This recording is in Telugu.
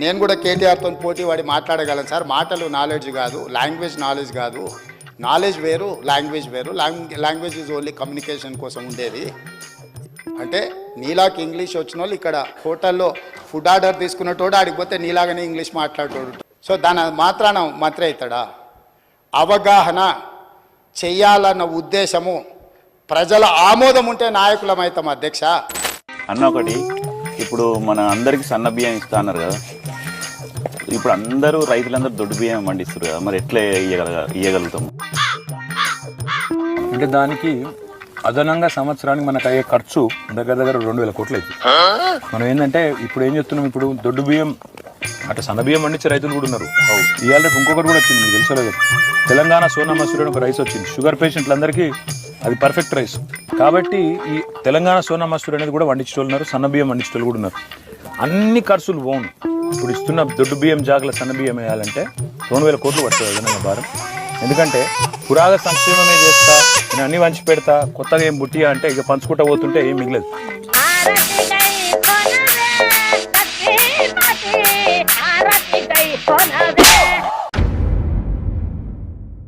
నేను కూడా కేటీఆర్తో పోటీ వాడి మాట్లాడగలను సార్. మాటలు నాలెడ్జ్ కాదు లాంగ్వేజ్ నాలెడ్జ్ కాదు. నాలెడ్జ్ వేరు లాంగ్వేజ్ వేరు. లాంగ్వేజ్ ఈజ్ ఓన్లీ కమ్యూనికేషన్ కోసం ఉండేది. అంటే నీలాకి ఇంగ్లీష్ వచ్చిన వాళ్ళు ఇక్కడ హోటల్లో ఫుడ్ ఆర్డర్ తీసుకున్నటోడు ఆడికి పోతే నీలాగానే ఇంగ్లీష్ మాట్లాడేటోడు. సో దాని మాత్రాన మాత్రే అవుతాడా? అవగాహన చెయ్యాలన్న ఉద్దేశము ప్రజల ఆమోదం ఉంటే నాయకులం అవుతాం అధ్యక్ష. అన్న ఒకటి ఇప్పుడు మన అందరికి సన్న బియ్యం ఇస్తా అన్నారు కదా. ఇప్పుడు అందరూ రైతులందరూ దొడ్డు బియ్యం పండిస్తారు కదా. మరి ఎట్లా ఇయ్యగల ఇయ్యగలుగుతాము అంటే దానికి అదనంగా సంవత్సరానికి మనకు అయ్యే ఖర్చు దగ్గర దగ్గర రెండు వేల కోట్లు అవుతుంది. మనం ఏంటంటే ఇప్పుడు ఏం చేస్తున్నాం ఇప్పుడు దొడ్డు బియ్యం అటు సన్న బియ్యం పండించే రైతులు కూడా ఉన్నారు. ఇవాళ రేపు ఇంకొకటి కూడా వచ్చింది మీకు తెలుసలేదు తెలంగాణ సోనా మసూరి ఒక రైస్ వచ్చింది. షుగర్ పేషెంట్లందరికీ అది పర్ఫెక్ట్ రైస్. కాబట్టి ఈ తెలంగాణ సోనా మసూరి అనేది కూడా వండించేటోళ్ళు ఉన్నారు సన్న బియ్యం వండించేటోళ్ళు కూడా ఉన్నారు. అన్ని ఖర్చులు పోను. ఇప్పుడు ఇస్తున్న దొడ్డు బియ్యం జాగల సన్న బియ్యం వేయాలంటే రెండు వేల కోట్లు పడుతుంది అదనంగా భారం. ఎందుకంటే పురాగ సంక్షేమమే చేస్తా నేను అన్ని వంచి పెడతా కొత్తగా ఏం బుట్టియా అంటే ఇక పంచుకుంటా పోతుంటే ఏం మిగలదు.